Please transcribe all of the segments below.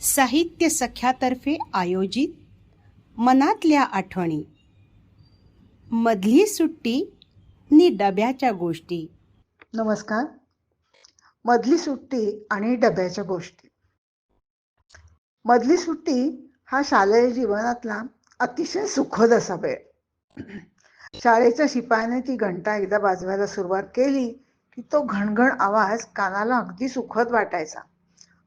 साहित्य सख्यातर्फे आयोजित मनातल्या आठवणी. मधली सुट्टी नि डब्याच्या गोष्टी. नमस्कार. मधली सुट्टी आणि डब्याच्या गोष्टी. मधली सुट्टी हा शालेय जीवनातला अतिशय सुखद असा वेळ. शाळेच्या शिपायाने ती घंटा एकदा वाजवायला सुरुवात केली की तो घणघण आवाज कानाला अगदी सुखद वाटायचा.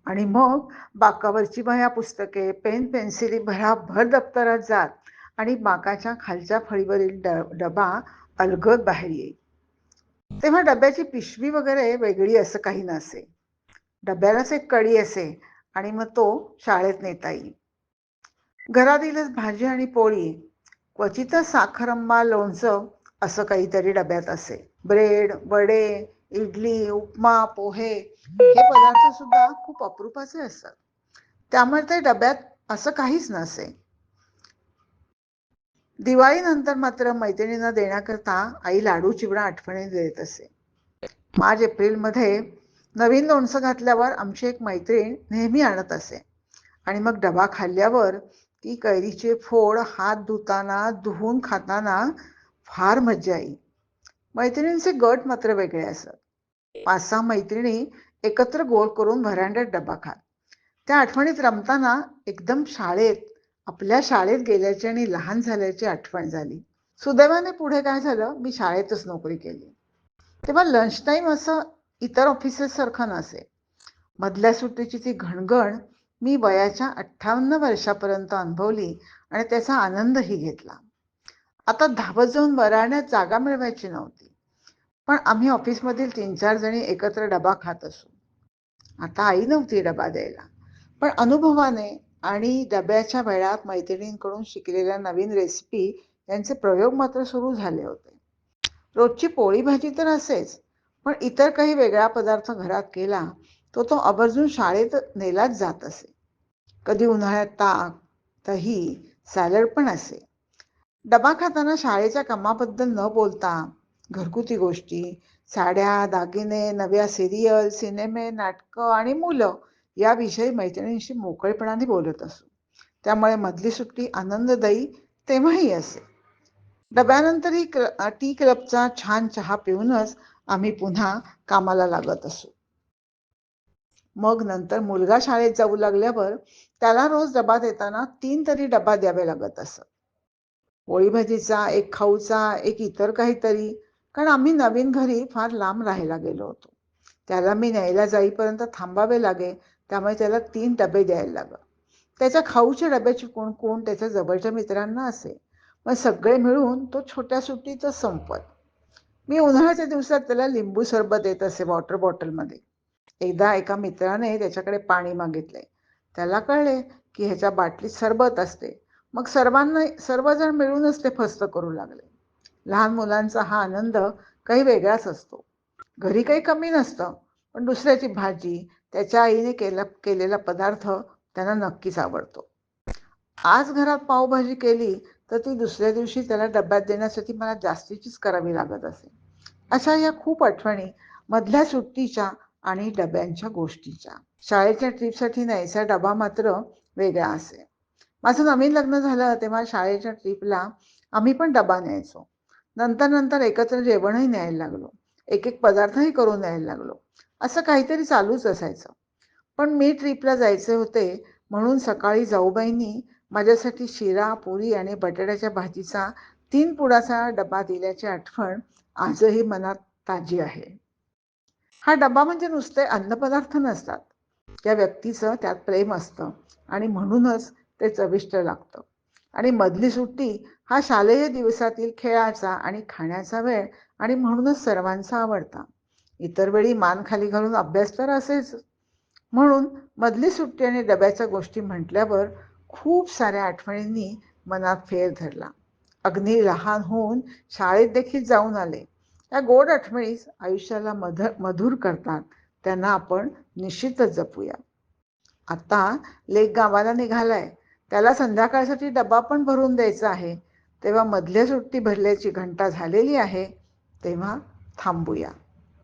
आणि मग बाकावरची वह्या पुस्तके पेन पेन्सिली भराभर दप्तरात जात आणि बाकाच्या खालच्या फळीवरील ड डबा अलगद बाहेर येईल. तेव्हा डब्याची पिशवी वगैरे वेगळी असं काही नसे. डब्यालाच एक कडी असे आणि मग तो शाळेत नेता येईल. घरातीलच भाजी आणि पोळी क्वचितच साखरंबा लोणचं असं काहीतरी डब्यात असे. ब्रेड वडे इडली उपमा पोहे हे पदार्थ सुद्धा खूप अपरूपाचे असतात. त्यामुळे ते डब्यात असं काहीच नसे. दिवाळीनंतर मात्र मैत्रिणींना देण्याकरता आई लाडू चिवडा आठवणी देत असे. मार्च एप्रिलमध्ये नवीन लोणचं घातल्यावर आमची एक मैत्रीण नेहमी आणत असे. आणि मग डबा खाल्ल्यावर ती कैरीचे फोड हात धुताना धुवून खाताना फार मज्जा आई. मैत्रिणींचे गट मात्र वेगळे असत. पाच सहा मैत्रिणी एकत्र गोल करून व्हरांड्यात डबा खात. त्या आठवणीत रमताना एकदम शाळेत आपल्या शाळेत गेल्याची आणि लहान झाल्याची आठवण झाली. सुदैवाने पुढे काय झालं? मी शाळेतच नोकरी केली. तेव्हा लंच टाईम असं इतर ऑफिसेस सारखं नसे. मधल्या सुट्टीची ती घणघण मी वयाच्या अठ्ठावन्न वर्षापर्यंत अनुभवली आणि त्याचा आनंदही घेतला. आता धावत जाऊन वराण्यात जागा मिळवायची नव्हती. पण आम्ही ऑफिसमधील तीन चार जणी एकत्र डबा खात असू. आता आई नव्हती डबा द्यायला. पण अनुभवाने आणि डब्याच्या वेळात मैत्रिणींकडून शिकलेल्या नवीन रेसिपी यांचे प्रयोग मात्र सुरू झाले होते. रोजची पोळी भाजी तर असेच पण इतर काही वेगळा पदार्थ घरात केला तो तो आवर्जून शाळेत नेलाच जात असे. कधी उन्हाळ्यात ताक दही सॅलड पण असे. डबा खाताना शाळेच्या कामाबद्दल न बोलता घरगुती गोष्टी साड्या दागिने नव्या सिरियल सिनेमे नाटकं आणि मुलं याविषयी मैत्रिणींशी मोकळेपणाने बोलत असू. त्यामुळे मधली सुट्टी आनंददायी तेव्हाही असे. डब्यानंतरही क्र टी क्लबचा छान चहा पिऊनच आम्ही पुन्हा कामाला लागत असू. मग नंतर मुलगा शाळेत जाऊ लागल्यावर त्याला रोज डबा देताना तीन तरी डबा द्यावे लागत असत. पोळीभाजीचा एक खाऊचा एक इतर काहीतरी. कारण आम्ही नवीन घरी फार लांब राहायला गेलो होतो. त्याला मी न्यायला जाईपर्यंत थांबावे लागे त्यामुळे त्याला तीन डबे द्यायला लागं त्याच्या खाऊच्या डब्याची कोण कोण त्याच्या जवळच्या मित्रांना असे. मग सगळे मिळून तो छोट्या सुट्टीचं संपत. मी उन्हाळ्याच्या दिवसात त्याला लिंबू सरबत देत असे वॉटर बॉटलमध्ये. एकदा एका मित्राने त्याच्याकडे पाणी मागितले. त्याला कळले की ह्याच्या बाटलीत सरबत असते. मग सर्वांना सर्वजण मिळूनच ते फस्त करू लागले. लहान मुलांचा हा आनंद काही वेगळाच असतो. घरी काही कमी नसतं पण दुसऱ्याची भाजी त्याच्या आईने केला केलेला पदार्थ त्यांना नक्कीच आवडतो. आज घरात पावभाजी केली तर ती दुसऱ्या दिवशी त्याला डब्यात देण्यासाठी मला जास्तीचीच करावी लागत असे. अशा या खूप आठवणी मधल्या सुट्टीच्या आणि डब्यांच्या गोष्टीच्या. शाळेच्या ट्रीपसाठी न्यायचा डबा मात्र वेगळा असे. माझं नवीन लग्न झालं तेव्हा शाळेच्या ट्रीपला आम्ही पण डबा न्यायचो. नंतर नंतर एकत्र जेवणही न्यायला लागलो. एक एक पदार्थही करून न्यायला लागलो. असं काहीतरी चालूच असायचं. पण मी ट्रीपला जायचे होते म्हणून सकाळी जाऊबाईंनी माझ्यासाठी शिरा पुरी आणि बटाट्याच्या भाजीचा तीन पुडाचा डबा दिल्याची आठवण आजही मनात ताजी आहे. हा डबा म्हणजे नुसते अन्नपदार्थ नसतात. त्या व्यक्तीचं त्यात प्रेम असतं आणि म्हणूनच ते चविष्ट लागतं. आणि मधली सुट्टी हा शालेय दिवसातील खेळाचा आणि खाण्याचा वेळ आणि म्हणूनच सर्वांचा आवडता. इतर वेळी मान खाली घालून अभ्यास तर असेच. म्हणून मधली सुट्टी आणि डब्याच्या गोष्टी म्हटल्यावर खूप साऱ्या आठवणींनी मनात फेर धरला. अग्नी लहान होऊन शाळेत देखील जाऊन आले. या गोड आठवणीच आयुष्याला मध मधुर करतात. त्यांना आपण निश्चितच जपूया. आता लेक गावाला निघालाय. त्याला संध्याकाळसाठी डबा पण भरून द्यायचा आहे. तेव्हा मधल्या सुट्टी भरल्याची घंटा झालेली आहे. तेव्हा थांबूया.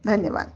धन्यवाद.